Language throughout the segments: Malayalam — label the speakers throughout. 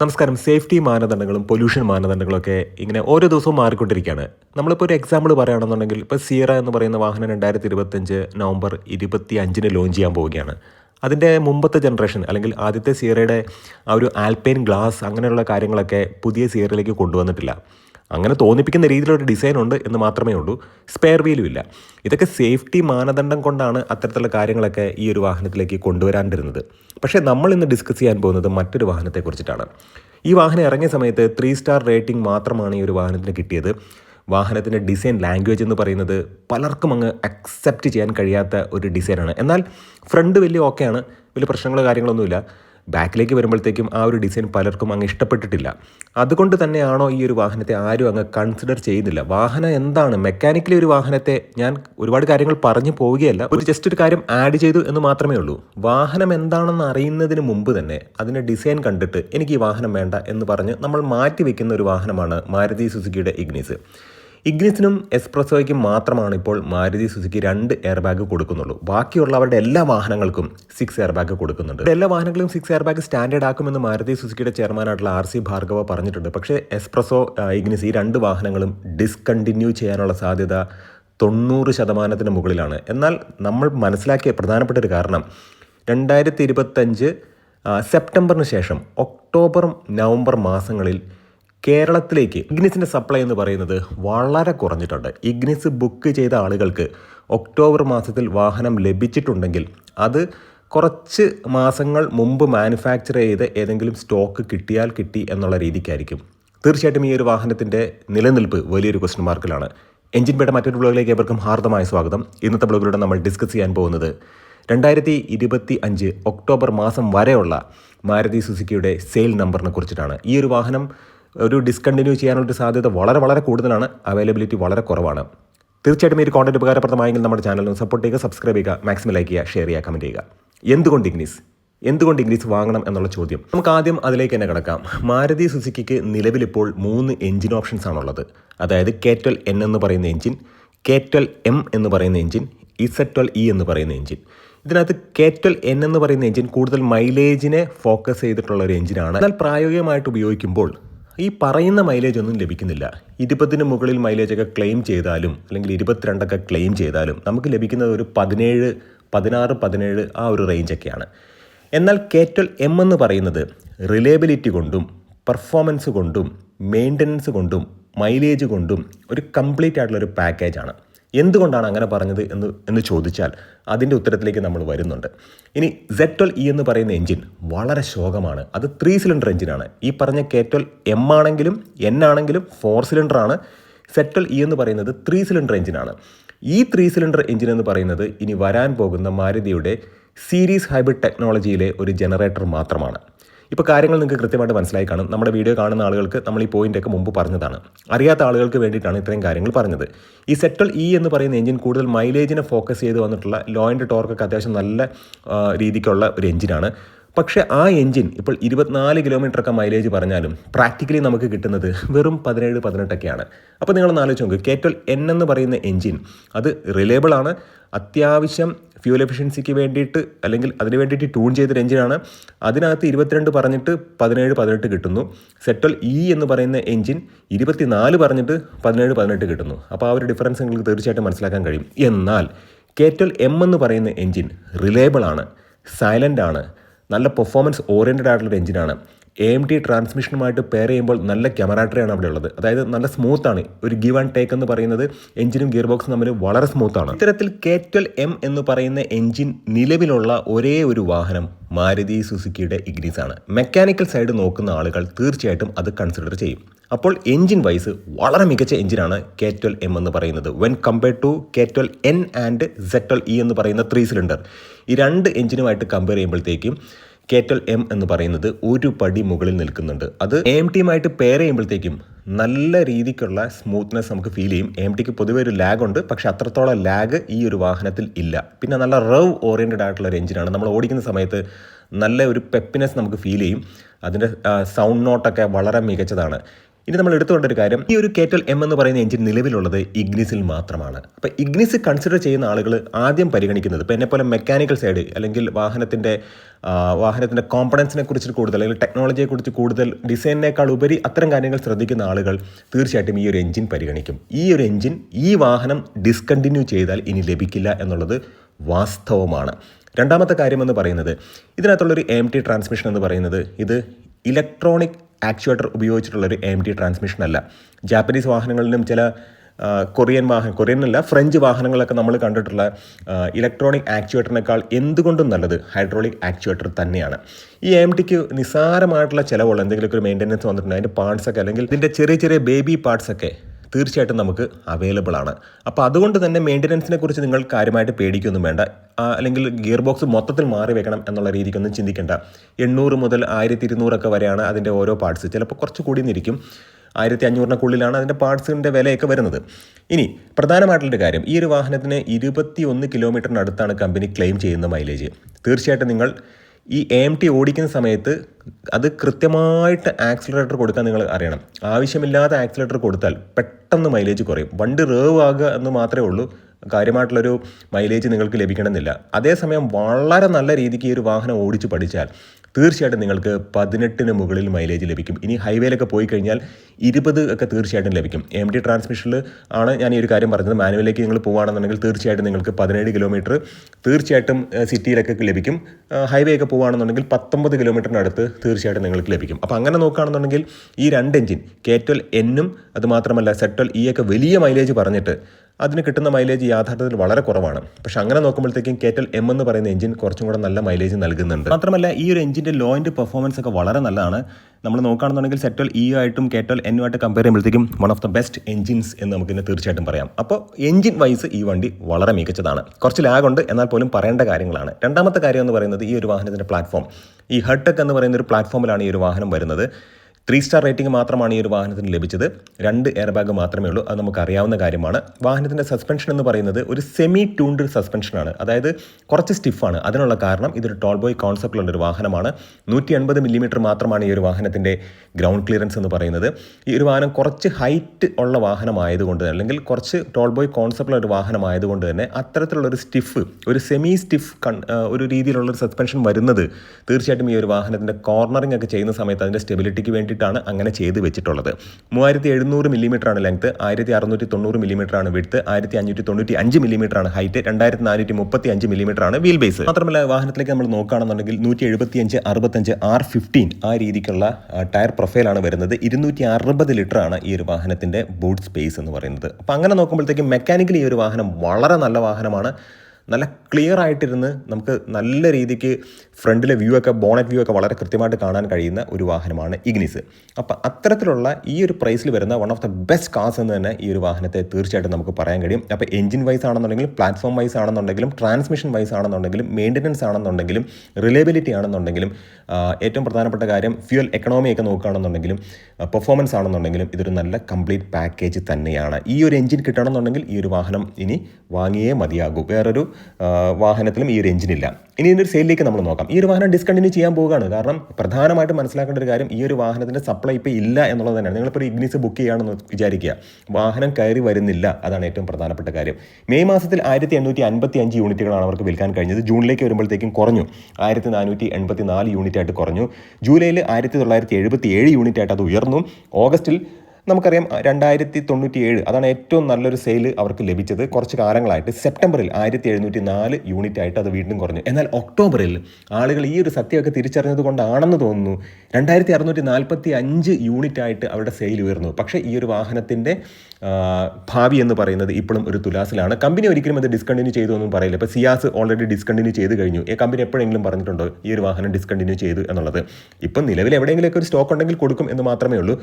Speaker 1: നമസ്കാരം. സേഫ്റ്റി മാനദണ്ഡങ്ങളും പൊല്യൂഷൻ മാനദണ്ഡങ്ങളും ഒക്കെ ഇങ്ങനെ ഓരോ ദിവസവും മാറിക്കൊണ്ടിരിക്കുകയാണ്. നമ്മളിപ്പോൾ ഒരു എക്സാമ്പിൾ പറയുകയാണെന്നുണ്ടെങ്കിൽ ഇപ്പോൾ സിയറ എന്ന് പറയുന്ന വാഹനം രണ്ടായിരത്തി ഇരുപത്തഞ്ച് നവംബർ ഇരുപത്തി അഞ്ചിന് ലോഞ്ച് ചെയ്യാൻ പോവുകയാണ്. അതിന്റെ മുമ്പത്തെ ജനറേഷൻ അല്ലെങ്കിൽ ആദ്യത്തെ സിയറയുടെ ആ ഒരു ആൽപൈൻ ഗ്ലാസ് അങ്ങനെയുള്ള കാര്യങ്ങളൊക്കെ പുതിയ സിയറയിലേക്ക് കൊണ്ടുവന്നിട്ടില്ല. അങ്ങനെ തോന്നിപ്പിക്കുന്ന രീതിയിലൊരു ഡിസൈൻ ഉണ്ട് എന്ന് മാത്രമേ ഉള്ളൂ. സ്പെയർ വീലും ഇല്ല. ഇതൊക്കെ സേഫ്റ്റി മാനദണ്ഡം കൊണ്ടാണ് അത്തരത്തിലുള്ള കാര്യങ്ങളൊക്കെ ഈ ഒരു വാഹനത്തിലേക്ക് കൊണ്ടുവരാണ്ടിരുന്നത്. പക്ഷേ നമ്മൾ ഇന്ന് ഡിസ്കസ് ചെയ്യാൻ പോകുന്നത് മറ്റൊരു വാഹനത്തെക്കുറിച്ചിട്ടാണ് ഈ വാഹനം ഇറങ്ങിയ സമയത്ത് ത്രീ സ്റ്റാർ റേറ്റിംഗ് മാത്രമാണ് ഈ ഒരു വാഹനത്തിന് കിട്ടിയത്. വാഹനത്തിന്റെ ഡിസൈൻ ലാംഗ്വേജ് എന്ന് പറയുന്നത് പലർക്കും അങ്ങ് അക്സെപ്റ്റ് ചെയ്യാൻ കഴിയാത്ത ഒരു ഡിസൈനാണ് എന്നാൽ ഫ്രണ്ട് വലിയ ഓക്കെയാണ് വലിയ പ്രശ്നങ്ങളോ കാര്യങ്ങളൊന്നുമില്ല. ബാക്കിലേക്ക് വരുമ്പോഴത്തേക്കും ആ ഒരു ഡിസൈൻ പലർക്കും അങ്ങ് ഇഷ്ടപ്പെട്ടിട്ടില്ല. അതുകൊണ്ട് തന്നെയാണോ ഈ ഒരു വാഹനത്തെ ആരും അങ്ങ് കൺസിഡർ ചെയ്യുന്നില്ല. വാഹനം എന്താണ്? മെക്കാനിക്കലി ഒരു വാഹനത്തെ ഞാൻ ഒരുപാട് കാര്യങ്ങൾ പറഞ്ഞു പോവുകയല്ല. ഒരു ജസ്റ്റ് ഒരു കാര്യം ആഡ് ചെയ്തു എന്ന് മാത്രമേ ഉള്ളൂ. വാഹനം എന്താണെന്ന് അറിയുന്നതിന് മുമ്പ് തന്നെ അതിന്റെ ഡിസൈൻ കണ്ടിട്ട് എനിക്ക് ഈ വാഹനം വേണ്ട എന്ന് പറഞ്ഞ് നമ്മൾ മാറ്റി വെക്കുന്ന ഒരു വാഹനമാണ് മാരുതി സുസുക്കിയുടെ ഇഗ്നിസ്. ഇഗ്നിസിനും എക്സ്പ്രസോയ്ക്കും മാത്രമാണ് ഇപ്പോൾ മാരുതി സുസുക്കി രണ്ട് എയർ ബാഗ് കൊടുക്കുന്നുള്ളൂ. ബാക്കിയുള്ള അവരുടെ എല്ലാ വാഹനങ്ങൾക്കും സിക്സ് എയർ ബാഗ് കൊടുക്കുന്നുണ്ട്. എല്ലാ വാഹനങ്ങളും സിക്സ് എയർ ബാഗ് സ്റ്റാൻഡേർഡ് ആക്കുമെന്ന് മാരുതി സുസുക്കിയുടെ ചെയർമാനായിട്ടുള്ള ആർ സി ഭാർഗവ പറഞ്ഞിട്ടുണ്ട്. പക്ഷേ എക്സ്പ്രസോ ഇഗ്നിസ് ഈ രണ്ട് വാഹനങ്ങളും ഡിസ്കണ്ടിന്യൂ ചെയ്യാനുള്ള സാധ്യത തൊണ്ണൂറ് ശതമാനത്തിന് മുകളിലാണ്. എന്നാൽ നമ്മൾ മനസ്സിലാക്കിയ പ്രധാനപ്പെട്ട ഒരു കാരണം രണ്ടായിരത്തി ഇരുപത്തഞ്ച് സെപ്റ്റംബറിന് ശേഷം ഒക്ടോബർ നവംബർ മാസങ്ങളിൽ കേരളത്തിലേക്ക് ഇഗ്നിസിന്റെ സപ്ലൈ എന്ന് പറയുന്നത് വളരെ കുറഞ്ഞിട്ടുണ്ട്. ഇഗ്നിസ് ബുക്ക് ചെയ്ത ആളുകൾക്ക് ഒക്ടോബർ മാസത്തിൽ വാഹനം ലഭിച്ചിട്ടുണ്ടെങ്കിൽ അത് കുറച്ച് മാസങ്ങൾ മുമ്പ് മാനുഫാക്ചർ ചെയ്ത് ഏതെങ്കിലും സ്റ്റോക്ക് കിട്ടിയാൽ കിട്ടി എന്നുള്ള രീതിക്കായിരിക്കും. തീർച്ചയായിട്ടും ഈ ഒരു വാഹനത്തിന്റെ നിലനിൽപ്പ് വലിയൊരു ക്വസ്റ്റ്യൻ മാർക്കിലാണ് എഞ്ചിൻ പേട്ട മറ്റൊരു ബ്ലോഗിലേക്ക് ഏവർക്കും ഹാർദമായ സ്വാഗതം. ഇന്നത്തെ ബ്ലോഗിലൂടെ നമ്മൾ ഡിസ്കസ് ചെയ്യാൻ പോകുന്നത് രണ്ടായിരത്തി ഇരുപത്തി അഞ്ച് ഒക്ടോബർ മാസം വരെയുള്ള മാരുതി സുസുക്കിയുടെ സെയിൽ നമ്പറിനെ കുറിച്ചിട്ടാണ്. ഈ ഒരു വാഹനം ഒരു ഡിസ്കണ്ടിന്യൂ ചെയ്യാനുള്ള സാധ്യത വളരെ വളരെ കൂടുതലാണ്. അവൈലബിലിറ്റി വളരെ കുറവാണ്. തീർച്ചയായിട്ടും ഈ കോണ്ടന്റ് ഉപകാരപ്രദമായെങ്കിൽ നമ്മുടെ ചാനൽ സപ്പോർട്ട് ചെയ്യുക സബ്സ്ക്രൈബ് ചെയ്യുക മാക്സിമം ലൈക്ക് ചെയ്യുക ഷെയർ ചെയ്യുക കമന്റ് ചെയ്യുക. എന്തുകൊണ്ട് ഇഗ്നീസ്? എന്തുകൊണ്ട് ഇഗ്നീസ് വാങ്ങണം എന്നുള്ള ചോദ്യം. നമുക്ക് ആദ്യം അതിലേക്ക് തന്നെ കിടക്കാം. മാരുതി സുസുക്കിക്ക് നിലവിലിപ്പോൾ മൂന്ന് എഞ്ചിൻ ഓപ്ഷൻസ് ആണുള്ളത്. അതായത് കെ ട്വൽ എൻ എന്ന് പറയുന്ന എഞ്ചിൻ കെ ട്വൽ എം എന്ന് പറയുന്ന എഞ്ചിൻ ഇസെറ്റ് ട്വൽ ഇ എന്ന് പറയുന്ന എഞ്ചിൻ ഇതിനകത്ത് കെ ട്വൽ എൻ എന്ന് പറയുന്ന എഞ്ചിൻ കൂടുതൽ മൈലേജിനെ ഫോക്കസ് ചെയ്തിട്ടുള്ള ഒരു എഞ്ചിനാണ് എന്നാൽ പ്രായോഗികമായിട്ട് ഉപയോഗിക്കുമ്പോൾ ഈ പറയുന്ന മൈലേജ് ഒന്നും ലഭിക്കുന്നില്ല. ഇരുപതിന് മുകളിൽ മൈലേജൊക്കെ ക്ലെയിം ചെയ്താലും അല്ലെങ്കിൽ ഇരുപത്തിരണ്ടൊക്കെ ക്ലെയിം ചെയ്താലും നമുക്ക് ലഭിക്കുന്നത് ഒരു പതിനേഴ് പതിനാറ് പതിനേഴ് ആ ഒരു റേഞ്ചൊക്കെയാണ് എന്നാൽ കേറ്റൽ എം എന്ന് പറയുന്നത് റിലയബിലിറ്റി കൊണ്ടും പെർഫോമൻസ് കൊണ്ടും മെയിന്റനൻസ് കൊണ്ടും മൈലേജ് കൊണ്ടും ഒരു കംപ്ലീറ്റ് ആയിട്ടുള്ളൊരു പാക്കേജാണ് എന്തുകൊണ്ടാണ് അങ്ങനെ പറഞ്ഞത് എന്ന് എന്ന് ചോദിച്ചാൽ അതിന്റെ ഉത്തരത്തിലേക്ക് നമ്മൾ വരുന്നുണ്ട്. ഇനി സെറ്റൽ ഇ എന്ന് പറയുന്ന എഞ്ചിൻ വളരെ ശോകമാണ്. അത് ത്രീ സിലിണ്ടർ എഞ്ചിനാണ് ഈ പറഞ്ഞ കെ ട്വൽ എം ആണെങ്കിലും എൻ ആണെങ്കിലും ഫോർ സിലിണ്ടറാണ് ട്വൽ ഇ എന്ന് പറയുന്നത് ത്രീ സിലിണ്ടർ എഞ്ചിനാണ് ഈ ത്രീ സിലിണ്ടർ എഞ്ചിൻ എന്ന് പറയുന്നത് ഇനി വരാൻ പോകുന്ന മാരുതിയുടെ സീരീസ് ഹൈബ്രിഡ് ടെക്നോളജിയിലെ ഒരു ജനറേറ്റർ മാത്രമാണ്. ഇപ്പോൾ കാര്യങ്ങൾ നിങ്ങൾക്ക് കൃത്യമായിട്ട് മനസ്സിലായി കാണും. നമ്മുടെ വീഡിയോ കാണുന്ന ആളുകൾക്ക് നമ്മൾ ഈ പോയിന്റൊക്കെ മുമ്പ് പറഞ്ഞതാണ്. അറിയാത്ത ആളുകൾക്ക് വേണ്ടിയിട്ടാണ് ഇത്രയും കാര്യങ്ങൾ പറഞ്ഞത്. ഈ സെറ്റൽ ഇ എന്ന് പറയുന്ന എഞ്ചിൻ കൂടുതൽ മൈലേജിനെ ഫോക്കസ് ചെയ്ത് വന്നിട്ടുള്ള ലോ ടോർക്കൊക്കെ അത്യാവശ്യം നല്ല രീതിക്കുള്ള ഒരു എഞ്ചിനാണ് പക്ഷേ ആ എഞ്ചിൻ ഇപ്പോൾ ഇരുപത്തിനാല് കിലോമീറ്റർ ഒക്കെ മൈലേജ് പറഞ്ഞാലും പ്രാക്ടിക്കലി നമുക്ക് കിട്ടുന്നത് വെറും പതിനേഴ് പതിനെട്ടൊക്കെയാണ്. അപ്പോൾ നിങ്ങളൊന്ന് ആലോചിച്ച് കെ കേറ്റൽ എൻ എന്ന് പറയുന്ന എഞ്ചിൻ അത് റിലയബിൾ ആണ്. അത്യാവശ്യം ഫ്യൂൽ എഫിഷ്യൻസിക്ക് വേണ്ടിയിട്ട് അല്ലെങ്കിൽ അതിന് വേണ്ടിയിട്ട് ട്യൂൺ ചെയ്തൊരു എഞ്ചിനാണ് അതിനകത്ത് ഇരുപത്തിരണ്ട് പറഞ്ഞിട്ട് പതിനേഴ് പതിനെട്ട് കിട്ടുന്നു. സെറ്റൽ ഇ എന്ന് പറയുന്ന എഞ്ചിൻ ഇരുപത്തിനാല് പറഞ്ഞിട്ട് പതിനേഴ് പതിനെട്ട് കിട്ടുന്നു. അപ്പോൾ ആ ഒരു ഡിഫറൻസ് നിങ്ങൾക്ക് തീർച്ചയായിട്ടും മനസ്സിലാക്കാൻ കഴിയും. എന്നാൽ കേറ്റൽ എം എന്ന് പറയുന്ന എഞ്ചിൻ റിലയബിൾ ആണ് സൈലന്റ് ആണ് നല്ല പെർഫോമൻസ് ഓറിയന്റഡ് ആയിട്ടുള്ള ഒരു എഞ്ചിനാണ് എ എം ടി ട്രാൻസ്മിഷനുമായിട്ട് പെയർ ചെയ്യുമ്പോൾ നല്ല ക്യാമറാട്രിയാണ് അവിടെ ഉള്ളത്. അതായത് നല്ല സ്മൂത്താണ് ഒരു ഗിവ് ആൻഡ് ടേക്ക് എന്ന് പറയുന്നത് എഞ്ചിനും ഗിയർ ബോക്സും തമ്മിൽ വളരെ സ്മൂത്താണ് ഇത്തരത്തിൽ കെ ട്വൽ എം എന്ന് പറയുന്ന എഞ്ചിൻ നിലവിലുള്ള ഒരേ ഒരു വാഹനം മാരുതി സുസുക്കിയുടെ ഇഗ്നീസ് ആണ്. മെക്കാനിക്കൽ സൈഡ് നോക്കുന്ന ആളുകൾ തീർച്ചയായിട്ടും അത് കൺസിഡർ ചെയ്യും. അപ്പോൾ എഞ്ചിൻ വൈസ് വളരെ മികച്ച എഞ്ചിനാണ് കെ ട്വൽ എം എന്ന് പറയുന്നത്. When compared to K twelve N and Z twelve E എന്ന് പറയുന്ന ത്രീ സിലിണ്ടർ ഈ രണ്ട് എഞ്ചിനുമായിട്ട് കമ്പയർ ചെയ്യുമ്പോഴത്തേക്കും കേറ്റൽ എം എന്ന് പറയുന്നത് ഒരു പടി മുകളിൽ നിൽക്കുന്നുണ്ട്. അത് എം ടിയുമായിട്ട് പെയർ ചെയ്യുമ്പോഴത്തേക്കും നല്ല രീതിക്കുള്ള സ്മൂത്ത്നെസ് നമുക്ക് ഫീൽ ചെയ്യും. എം ടിക്ക് പൊതുവേ ഒരു ലാഗ് ഉണ്ട്. പക്ഷെ അത്രത്തോളം ലാഗ് ഈ ഒരു വാഹനത്തിൽ ഇല്ല. പിന്നെ നല്ല റവ് ഓറിയന്റഡ് ആയിട്ടുള്ള ഒരു എഞ്ചിനാണ് നമ്മൾ ഓടിക്കുന്ന സമയത്ത് നല്ല ഒരു പെപ്പിനെസ് നമുക്ക് ഫീൽ ചെയ്യും. അതിന്റെ സൗണ്ട് നോട്ടൊക്കെ വളരെ മികച്ചതാണ്. ഇനി നമ്മൾ എടുത്തുകൊണ്ട ഒരു കാര്യം ഈ ഒരു കേറ്റൽ എം എന്ന് പറയുന്ന എഞ്ചിൻ നിലവിലുള്ളത് ഇഗ്നിസിൽ മാത്രമാണ്. അപ്പോൾ ഇഗ്നിസ് കൺസിഡർ ചെയ്യുന്ന ആളുകൾ ആദ്യം പരിഗണിക്കുന്നത് ഇപ്പോൾ എന്നെപ്പോലെ മെക്കാനിക്കൽ സൈഡ് അല്ലെങ്കിൽ വാഹനത്തിന്റെ വാഹനത്തിന്റെ കോമ്പണൻസിനെ കുറിച്ച് കൂടുതൽ അല്ലെങ്കിൽ ടെക്നോളജിയെക്കുറിച്ച് കൂടുതൽ ഡിസൈനിനേക്കാൾ ഉപരി അത്തരം കാര്യങ്ങൾ ശ്രദ്ധിക്കുന്ന ആളുകൾ തീർച്ചയായിട്ടും ഈ ഒരു എഞ്ചിൻ പരിഗണിക്കും. ഈ ഒരു എഞ്ചിൻ ഈ വാഹനം ഡിസ്കണ്ടിന്യൂ ചെയ്താൽ ഇനി ലഭിക്കില്ല എന്നുള്ളത് വാസ്തവമാണ്. രണ്ടാമത്തെ കാര്യമെന്ന് പറയുന്നത് ഇതിനകത്തുള്ളൊരു എം ടി ട്രാൻസ്മിഷൻ എന്ന് പറയുന്നത് ഇത് ഇലക്ട്രോണിക് ആക്ച്വേറ്റർ ഉപയോഗിച്ചിട്ടുള്ളൊരു എം ടി ട്രാൻസ്മിഷൻ അല്ല. ജാപ്പനീസ് വാഹനങ്ങളിലും ചില കൊറിയൻ വാഹനം കൊറിയൻ അല്ല ഫ്രഞ്ച് വാഹനങ്ങളൊക്കെ നമ്മൾ കണ്ടിട്ടുള്ള ഇലക്ട്രോണിക് ആക്ച്വേറ്ററിനേക്കാൾ എന്തുകൊണ്ടും നല്ലത് ഹൈഡ്രോളിക് ആക്ച്വേറ്റർ തന്നെയാണ്. ഈ എം ടിക്ക് നിസ്സാരമായിട്ടുള്ള ചിലവുള്ള എന്തെങ്കിലുമൊക്കെ ഒരു മെയിന്റനൻസ് വന്നിട്ടുണ്ട് അതിന്റെ പാർട്സൊക്കെ അല്ലെങ്കിൽ ഇതിന്റെ ചെറിയ ചെറിയ ബേബി പാർട്സ് ഒക്കെ തീർച്ചയായിട്ടും നമുക്ക് അവൈലബിൾ ആണ്. അപ്പോൾ അതുകൊണ്ട് തന്നെ മെയിന്റനൻസിനെ കുറിച്ച് നിങ്ങൾ കാര്യമായിട്ട് പേടിക്കൊന്നും വേണ്ട. അല്ലെങ്കിൽ ഗിയർ ബോക്സ് മൊത്തത്തിൽ മാറി വെക്കണം എന്നുള്ള രീതിക്കൊന്നും ചിന്തിക്കേണ്ട. എണ്ണൂറ് മുതൽ ആയിരത്തി ഇരുന്നൂറൊക്കെ വരെയാണ് അതിന്റെ ഓരോ പാർട്സ് ചിലപ്പോൾ കുറച്ച് കൂടി നിന്നിരിക്കും ആയിരത്തി അഞ്ഞൂറിനക്കുള്ളിലാണ് അതിന്റെ പാർട്സിന്റെ വിലയൊക്കെ വരുന്നത്. ഇനി പ്രധാനമായിട്ടുള്ളൊരു കാര്യം. ഈ ഒരു വാഹനത്തിന് ഇരുപത്തി ഒന്ന് കിലോമീറ്ററിനടുത്താണ് കമ്പനി ക്ലെയിം ചെയ്യുന്ന മൈലേജ് തീർച്ചയായിട്ടും നിങ്ങൾ ഈ എം ടി ഓടിക്കുന്ന സമയത്ത് അത് കൃത്യമായിട്ട് ആക്സിലറേറ്റർ കൊടുക്കാൻ നിങ്ങൾ അറിയണം. ആവശ്യമില്ലാത്ത ആക്സിലറേറ്റർ കൊടുത്താൽ പെട്ടെന്ന് മൈലേജ് കുറയും. വണ്ടി റേവ് ആകുക എന്ന് മാത്രമേ ഉള്ളൂ. കാര്യമായിട്ടുള്ളൊരു മൈലേജ് നിങ്ങൾക്ക് ലഭിക്കണമെന്നില്ല. അതേസമയം വളരെ നല്ല രീതിക്ക് ഈ ഒരു വാഹനം ഓടിച്ച് പഠിച്ചാൽ തീർച്ചയായിട്ടും നിങ്ങൾക്ക് പതിനെട്ടിന് മുകളിൽ മൈലേജ് ലഭിക്കും. ഇനി ഹൈവേയിലൊക്കെ പോയി കഴിഞ്ഞാൽ ഇരുപത് ഒക്കെ തീർച്ചയായിട്ടും ലഭിക്കും. എം ടി ട്രാൻസ്മിഷനിൽ ആണ് ഞാൻ ഈ ഒരു കാര്യം പറഞ്ഞത്. മാനുവലിലേക്ക് നിങ്ങൾ പോകുകയാണെന്നുണ്ടെങ്കിൽ തീർച്ചയായിട്ടും നിങ്ങൾക്ക് പതിനേഴ് കിലോമീറ്റർ തീർച്ചയായിട്ടും സിറ്റിയിലൊക്കെ ലഭിക്കും. ഹൈവേ ഒക്കെ പോകുകയാണെന്നുണ്ടെങ്കിൽ പത്തൊമ്പത് കിലോമീറ്ററിനടുത്ത് തീർച്ചയായിട്ടും നിങ്ങൾക്ക് ലഭിക്കും. അപ്പോൾ അങ്ങനെ നോക്കുകയാണെന്നുണ്ടെങ്കിൽ ഈ രണ്ട് എഞ്ചിൻ കേറ്റൽ എന്നും അതുമാത്രമല്ല സെറ്റൽ ഇ ഒക്കെ വലിയ മൈലേജ് പറഞ്ഞിട്ട് അതിന് കിട്ടുന്ന മൈലേജ് യാഥാർത്ഥ്യത്തിൽ വളരെ കുറവാണ്. പക്ഷെ അങ്ങനെ നോക്കുമ്പോഴത്തേക്കും കേറ്റൽ എം എന്ന് പറയുന്ന എഞ്ചിൻ കുറച്ചും കൂടെ നല്ല മൈലേജ് നൽകുന്നുണ്ട്. മാത്രമല്ല ഈ ഒരു എഞ്ചിന്റെ ലോ എൻഡ് പെർഫോമൻസ് ഒക്കെ വളരെ നല്ലതാണ്. നമ്മൾ നോക്കുകയാണെന്നുണ്ടെങ്കിൽ സെറ്റൽ ഇ ആയിട്ടും കേറ്റൽ എന്നുമായിട്ട് കമ്പയർ ചെയ്യുമ്പോഴത്തേക്കും one of the best engines എന്ന് നമുക്കിന്ന് തീർച്ചയായിട്ടും പറയാം. അപ്പോൾ എഞ്ചിൻ വൈസ് ഈ വണ്ടി വളരെ മികച്ചതാണ്. കുറച്ച് ലാഗ് ഉണ്ട് എന്നാൽ പോലും പറയേണ്ട കാര്യങ്ങളാണ്. രണ്ടാമത്തെ കാര്യം എന്ന് പറയുന്നത് ഈ ഒരു വാഹനത്തിന്റെ പ്ലാറ്റ്ഫോം ഈ ഹെർടെക് എന്ന് പറയുന്ന ഒരു പ്ലാറ്റ്ഫോമിലാണ് ഈ ഒരു വാഹനം വരുന്നത്. ത്രീ സ്റ്റാർ റേറ്റിംഗ് മാത്രമാണ് ഈ ഒരു വാഹനത്തിന് ലഭിച്ചത്. രണ്ട് എയർ ബാഗ് മാത്രമേ ഉള്ളൂ. അത് നമുക്ക് അറിയാവുന്ന കാര്യമാണ്. വാഹനത്തിന്റെ സസ്പെൻഷൻ എന്ന് പറയുന്നത് ഒരു സെമി ട്യൂൺഡ് സസ്പെൻഷനാണ് അതായത് കുറച്ച് സ്റ്റിഫാണ് അതിനുള്ള കാരണം ഇതൊരു ടോൾ ബോയ് കോൺസെപ്റ്റിലുള്ള ഒരു വാഹനമാണ്. നൂറ്റി അൻപത് മില്ലിമീറ്റർ മാത്രമാണ് ഈ ഒരു വാഹനത്തിന്റെ ഗ്രൗണ്ട് ക്ലിയറൻസ് എന്ന് പറയുന്നത്. ഈ ഒരു വാഹനം കുറച്ച് ഹൈറ്റ് ഉള്ള വാഹനമായതുകൊണ്ട് തന്നെ അല്ലെങ്കിൽ കുറച്ച് ടോൾ ബോയ് കോൺസെപ്റ്റുള്ള ഒരു വാഹനമായതുകൊണ്ട് തന്നെ അത്തരത്തിലുള്ള ഒരു സ്റ്റിഫ് ഒരു സെമി സ്റ്റിഫ് ഒരു രീതിയിലുള്ള ഒരു സസ്പെൻഷൻ വരുന്നത് തീർച്ചയായിട്ടും ഈ ഒരു വാഹനത്തിന്റെ കോർണറിംഗ് ഒക്കെ ചെയ്യുന്ന സമയത്ത് അതിന്റെ സ്റ്റെബിലിറ്റിക്ക് വേണ്ടിയിട്ടാണ് അങ്ങനെ ചെയ്ത് വെച്ചിട്ടുള്ളത്. മൂവായിരത്തി എഴുന്നൂറ് മില്ലിമീറ്റർ ആണ് ലെങ്ത് ആയിരത്തി അറുന്നൂറ്റി തൊണ്ണൂറ് മില്ലിമീറ്റർ ആണ് വിടുത്ത് ആയിരത്തി അഞ്ഞൂറ്റി തൊണ്ണൂറ്റി അഞ്ച് മില്ലിമീറ്റർ ആണ് ഹൈറ്റ് രണ്ടായിരത്തി നാനൂറ്റി മുപ്പത്തി അഞ്ച് മില്ലിമീറ്റർ ആണ് വീൽ ബേസ് മാത്രമല്ല വാഹനത്തിലേക്ക് നമ്മൾ നോക്കുകയാണെന്നുണ്ടെങ്കിൽ നൂറ്റി എഴുപത്തി അഞ്ച് അറുപത്തഞ്ച് ആർ ഫിഫ്റ്റീൻ ആ രീതിക്കുള്ള ടയർ പ്രൊഫൈലാണ് വരുന്നത്. ഇരുന്നൂറ്റി അറുപത് ലിറ്റർ ആണ് ഈ ഒരു വാഹനത്തിന്റെ ബൂട്ട് സ്പേസ് എന്ന് പറയുന്നത്. അപ്പോൾ അങ്ങനെ നോക്കുമ്പോഴത്തേക്കും മെക്കാനിക്കലി ഈ ഒരു വാഹനം വളരെ നല്ല വാഹനമാണ്. നല്ല ക്ലിയർ ആയിട്ടിരുന്ന് നമുക്ക് നല്ല രീതിക്ക് ഫ്രണ്ടിലെ വ്യൂ ഒക്കെ ബോണറ്റ് വ്യൂ ഒക്കെ വളരെ കൃത്യമായിട്ട് കാണാൻ കഴിയുന്ന ഒരു വാഹനമാണ് ഇഗ്നിസ് അപ്പം അത്തരത്തിലുള്ള ഈ ഒരു പ്രൈസിൽ വരുന്ന വൺ ഓഫ് ദ ബെസ്റ്റ് കാസ് എന്ന് തന്നെ ഈ ഒരു വാഹനത്തെ തീർച്ചയായിട്ടും നമുക്ക് പറയാൻ കഴിയും. അപ്പോൾ എഞ്ചിൻ വൈസ് ആണെന്നുണ്ടെങ്കിലും പ്ലാറ്റ്ഫോം വൈസ് ആണെന്നുണ്ടെങ്കിലും ട്രാൻസ്മിഷൻ വൈസ് ആണെന്നുണ്ടെങ്കിലും മെയിന്റനൻസ് ആണെന്നുണ്ടെങ്കിലും റിലയബിലിറ്റി ആണെന്നുണ്ടെങ്കിലും ഏറ്റവും പ്രധാനപ്പെട്ട കാര്യം ഫ്യൂൽ എക്കണോമി ഒക്കെ നോക്കുകയാണെന്നുണ്ടെങ്കിലും പെർഫോമൻസ് ആണെന്നുണ്ടെങ്കിലും ഇതൊരു നല്ല കംപ്ലീറ്റ് പാക്കേജ് തന്നെയാണ്. ഈ ഒരു എഞ്ചിൻ കിട്ടണമെന്നുണ്ടെങ്കിൽ ഈ ഒരു വാഹനം ഇനി വാങ്ങിയേ മതിയാകൂ. വേറൊരു വാഹനത്തിലും ഈ ഒരു എഞ്ചിനില്ല. ഇനി ഇതിന്റെ ഒരു നമ്മൾ നോക്കാം. ഈ ഒരു വാഹനം ഡിസ്കണ്ടിന്യൂ ചെയ്യാൻ പോവുകയാണ്. കാരണം പ്രധാനമായിട്ടും മനസ്സിലാക്കേണ്ട ഒരു കാര്യം ഈ ഒരു വാഹനത്തിന്റെ സപ്ലൈ ഇപ്പോൾ ഇല്ല എന്നുള്ളത് തന്നെയാണ്. നിങ്ങളിപ്പോൾ ഒരു ഇഗ്നിസ് ബുക്ക് ചെയ്യുകയാണെന്ന് വിചാരിക്കുക. വാഹനം കയറി വരുന്നില്ല. അതാണ് ഏറ്റവും പ്രധാനപ്പെട്ട കാര്യം. മെയ് മാസത്തിൽ ആയിരത്തി എണ്ണൂറ്റി അൻപത്തി അഞ്ച് യൂണിറ്റുകളാണ് അവർക്ക് വിൽക്കാൻ കഴിഞ്ഞത്. ജൂണിലേക്ക് വരുമ്പോഴത്തേക്കും കുറഞ്ഞു. ആയിരത്തി നാനൂറ്റി എൺപത്തി നാല് യൂണിറ്റായിട്ട് കുറഞ്ഞു. ജൂലൈയിൽ ആയിരത്തി തൊള്ളായിരത്തി എഴുപത്തി ഏഴ് യൂണിറ്റായിട്ട് അത് ഉയർന്നു. ഓഗസ്റ്റിൽ നമുക്കറിയാം രണ്ടായിരത്തി തൊണ്ണൂറ്റി ഏഴ് അതാണ് ഏറ്റവും നല്ലൊരു സെയിൽ അവർക്ക് ലഭിച്ചത്. കുറച്ച് കാലങ്ങളായിട്ട് സെപ്റ്റംബറിൽ ആയിരത്തി എഴുന്നൂറ്റി നാല് യൂണിറ്റ് ആയിട്ട് അത് വീണ്ടും കുറഞ്ഞു. എന്നാൽ ഒക്ടോബറിൽ ആളുകൾ ഈ ഒരു സത്യമൊക്കെ തിരിച്ചറിഞ്ഞത് കൊണ്ടാണെന്ന് തോന്നുന്നു രണ്ടായിരത്തി അറുന്നൂറ്റി നാൽപ്പത്തി അഞ്ച് യൂണിറ്റ് ആയിട്ട് അവരുടെ സെയിൽ ഉയർന്നു. പക്ഷേ ഈ ഒരു വാഹനത്തിന്റെ ഭാവി എന്ന് പറയുന്നത് ഇപ്പോഴും ഒരു തുലാസിലാണ്. കമ്പനി ഒരിക്കലും അത് ഡിസ്കണ്ടിന്യൂ ചെയ്തു എന്നും പറയില്ല. ഇപ്പോൾ സിയാസ് ഓൾറെഡി ഡിസ്കണ്ടിന്യൂ ചെയ്ത് കഴിഞ്ഞു. ഈ കമ്പനി എപ്പോഴെങ്കിലും പറഞ്ഞിട്ടുണ്ടോ ഈ ഒരു വാഹനം ഡിസ്കണ്ടിന്യൂ ചെയ്തു എന്നുള്ളത്? ഇപ്പം നിലവിൽ എവിടെയെങ്കിലുമൊക്കെ ഒരു സ്റ്റോക്ക് ഉണ്ടെങ്കിൽ കൊടുക്കും എന്ന് മാത്രമേ ഉള്ളൂ.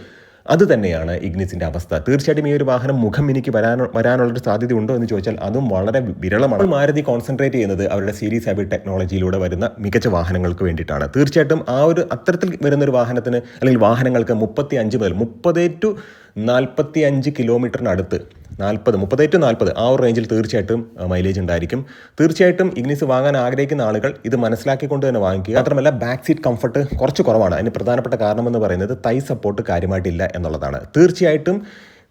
Speaker 1: അത് തന്നെയാണ് ഇഗ്നിസിന്റെ അവസ്ഥ. തീർച്ചയായിട്ടും ഈ ഒരു വാഹനം മുഖം എനിക്ക് വരാൻ വരാനുള്ളൊരു സാധ്യത ഉണ്ടോ എന്ന് ചോദിച്ചാൽ അതും വളരെ വിരളമാണ്. മാരുതി കോൺസെൻട്രേറ്റ് ചെയ്യുന്നത് അവരുടെ സീരീസ് ഹൈബ്രിഡ് ടെക്നോളജിയിലൂടെ വരുന്ന മികച്ച വാഹനങ്ങൾക്ക് വേണ്ടിയിട്ടാണ്. തീർച്ചയായിട്ടും ആ ഒരു അത്തരത്തിൽ വരുന്ന ഒരു വാഹനത്തിന് അല്ലെങ്കിൽ വാഹനങ്ങൾക്ക് മുപ്പത്തി അഞ്ച് മുതൽ മുപ്പത് ടു നാൽപ്പത്തി അഞ്ച് കിലോമീറ്ററിനടുത്ത് നാൽപ്പത് മുപ്പത് ടു നാൽപ്പത് ആ ഒരു റേഞ്ചിൽ തീർച്ചയായിട്ടും മൈലേജ് ഉണ്ടായിരിക്കും. തീർച്ചയായിട്ടും ഇഗ്നിസ് വാങ്ങാൻ ആഗ്രഹിക്കുന്ന ആളുകൾ ഇത് മനസ്സിലാക്കിക്കൊണ്ട് തന്നെ വാങ്ങിക്കുക. മാത്രമല്ല ബാക്ക് സീറ്റ് കംഫർട്ട് കുറച്ച് കുറവാണ്. അതിന് പ്രധാനപ്പെട്ട കാരണമെന്ന് പറയുന്നത് തൈ സപ്പോർട്ട് കാര്യമായിട്ടില്ല എന്നുള്ളതാണ്. തീർച്ചയായിട്ടും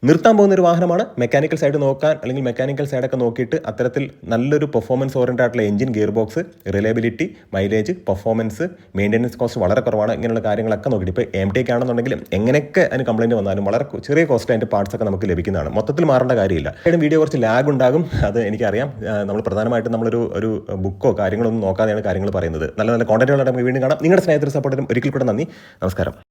Speaker 1: നിർത്താൻ പോകുന്ന ഒരു വാഹനമാണ്. മെക്കാനിക്കൽ സൈഡ് നോക്കാൻ അല്ലെങ്കിൽ മെക്കാനിക്കൽ സൈഡൊക്കെ നോക്കിയിട്ട് അത്തരത്തിൽ നല്ലൊരു പെർഫോമൻസ് ഓറിയന്റഡ് ആയിട്ടുള്ള engine gear box reliability mileage performance maintenance cost വളരെ കുറവാണ്. ഇങ്ങനെയുള്ള കാര്യങ്ങളൊക്കെ നോക്കിയിട്ട് ഇപ്പോൾ എം ടി ഒക്കെ ആണെന്നുണ്ടെങ്കിലും എങ്ങനെയൊക്കെ അതിന് കംപ്ലയിന്റ് വന്നാലും വളരെ ചെറിയ കോസ്റ്റ് അതിന്റെ പാർട്സ് ഒക്കെ നമുക്ക് ലഭിക്കുന്നതാണ്. മൊത്തത്തിൽ മാറേണ്ട കാര്യമില്ല. വീഡിയോ കുറച്ച് ലാഗ് ഉണ്ടാകും. അത് എനിക്കറിയാം. നമ്മൾ പ്രധാനമായിട്ടും നമ്മളൊരു ഒരു ബുക്കോ കാര്യങ്ങളൊന്നും നോക്കാതെയാണ് കാര്യങ്ങൾ പറയുന്നത്. നല്ല നല്ല കോണ്ടന്റുകളായിട്ട് നമുക്ക് വീണ്ടും കാണാം. നിങ്ങളുടെ സ്നേഹത്തിന് സപ്പോർട്ടിനും ഒരിക്കൽ കൂടെ നന്ദി. നമസ്കാരം.